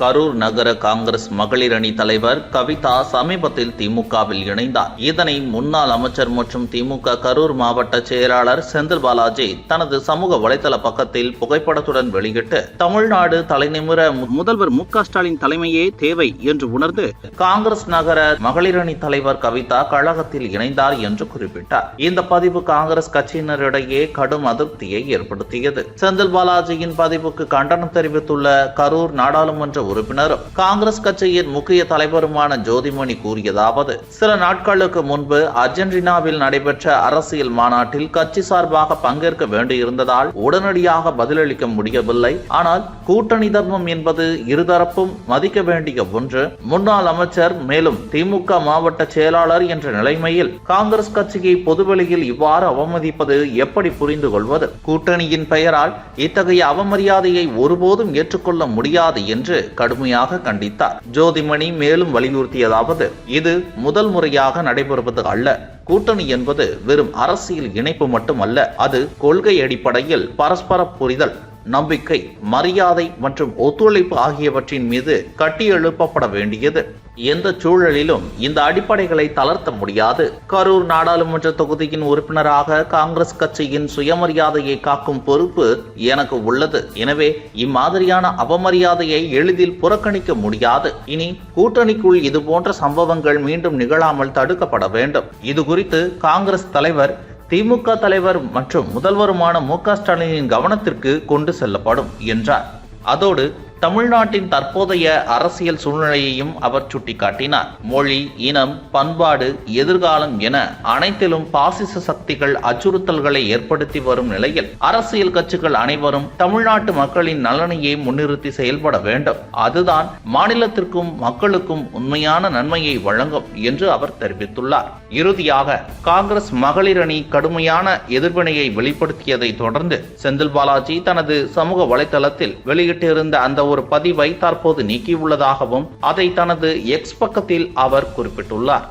கரூர் நகர காங்கிரஸ் மகளிர் அணி தலைவர் கவிதா சமீபத்தில் திமுகவில் இணைந்தார். இதனை முன்னாள் அமைச்சர் மற்றும் திமுக கரூர் மாவட்ட செயலாளர் செந்தில் பாலாஜி தனது சமூக வலைதள பக்கத்தில் புகைப்படத்துடன் வெளியிட்டு தமிழ்நாடு தலைநிமிர முதல்வர் மு ஸ்டாலின் தலைமையே தேவை என்று உணர்ந்து காங்கிரஸ் நகர மகளிர் அணி தலைவர் கவிதா கழகத்தில் இணைந்தார் என்று குறிப்பிட்டார். இந்த பதிவு காங்கிரஸ் கட்சியினரிடையே கடும் அதிருப்தியை ஏற்படுத்தியது. செந்தில் பாலாஜியின் பதிவுக்கு கண்டனம் தெரிவித்துள்ள கரூர் நாடாளுமன்ற உறுப்பினரும். காங்கிரஸ் கட்சியின் முக்கிய தலைவருமான ஜோதிமணி கூறியதாவது சில நாட்களுக்கு முன்பு அர்ஜென்டினாவில் நடைபெற்ற அரசியல் மாநாட்டில் கட்சி சார்பாக பங்கேற்க வேண்டியிருந்ததால் உடனடியாக பதிலளிக்க முடியவில்லை. ஆனால் கூட்டணி தர்மம் என்பது இருதரப்பும் மதிக்க வேண்டிய ஒன்று. முன்னாள் அமைச்சர் மேலும் திமுக மாவட்ட செயலாளர் என்ற நிலைமையில் காங்கிரஸ் கட்சியை பொதுவெளியில் இவ்வாறு அவமதிப்பது எப்படி புரிந்து கொள்வது கூட்டணியின் பெயரால் இத்தகைய அவமரியாதையை ஒருபோதும் ஏற்றுக்கொள்ள முடியாது என்று கடுமையாக கண்டித்தார். ஜோதிமணி மேலும் வலியுறுத்தியதாவது இது முதல் முறையாக நடைபெறுவது அல்ல. கூட்டணி என்பது வெறும் அரசியல் இணைப்பு மட்டுமல்ல அது கொள்கை அடிப்படையில் பரஸ்பர புரிதல் நம்பிக்கை மரியாதை மற்றும் ஒத்துழைப்பு ஆகியவற்றின் மீது கட்டியெழுப்பப்பட வேண்டியது. எந்த சூழலிலும் இந்த அடிப்படைகளை தளர்த்த முடியாது. கரூர் நாடாளுமன்ற தொகுதியின் உறுப்பினராக காங்கிரஸ் கட்சியின் சுயமரியாதையை காக்கும் பொறுப்பு எனக்கு உள்ளது. எனவே இம்மாதிரியான அவமரியாதையை எளிதில் புறக்கணிக்க முடியாது. இனி கூட்டணிக்குள் இது போன்ற சம்பவங்கள் மீண்டும் நிகழாமல் தடுக்கப்பட வேண்டும். இது குறித்து காங்கிரஸ் தலைவர் திமுக தலைவர் மற்றும் முதல்வருமான மு க ஸ்டாலினின் கவனத்திற்கு கொண்டு செல்லப்படும் என்றார். அதோடு தமிழ்நாட்டின் தற்போதைய அரசியல் சூழ்நிலையையும் அவர் சுட்டிக்காட்டினார். மொழி இனம் பண்பாடு எதிர்காலம் என அனைத்திலும் பாசிச சக்திகள் அச்சுறுத்தல்களை ஏற்படுத்தி வரும் நிலையில் அரசியல் கட்சிகள் அனைவரும் தமிழ்நாட்டு மக்களின் நலனையே முன்னிறுத்தி செயல்பட வேண்டும். அதுதான் மாநிலத்திற்கும் மக்களுக்கும் உண்மையான நன்மையை வழங்கும் என்று அவர் தெரிவித்துள்ளார். இறுதியாக காங்கிரஸ் மகளிர் அணி கடுமையான எதிர்வினையை வெளிப்படுத்தியதை தொடர்ந்து செந்தில் பாலாஜி தனது சமூக வலைதளத்தில் வெளியிட்டிருந்த அந்த ஒரு பதிவை தற்போது நீக்கியுள்ளதாகவும் அதை தனது எக்ஸ் பக்கத்தில் அவர் குறிப்பிட்டுள்ளார்.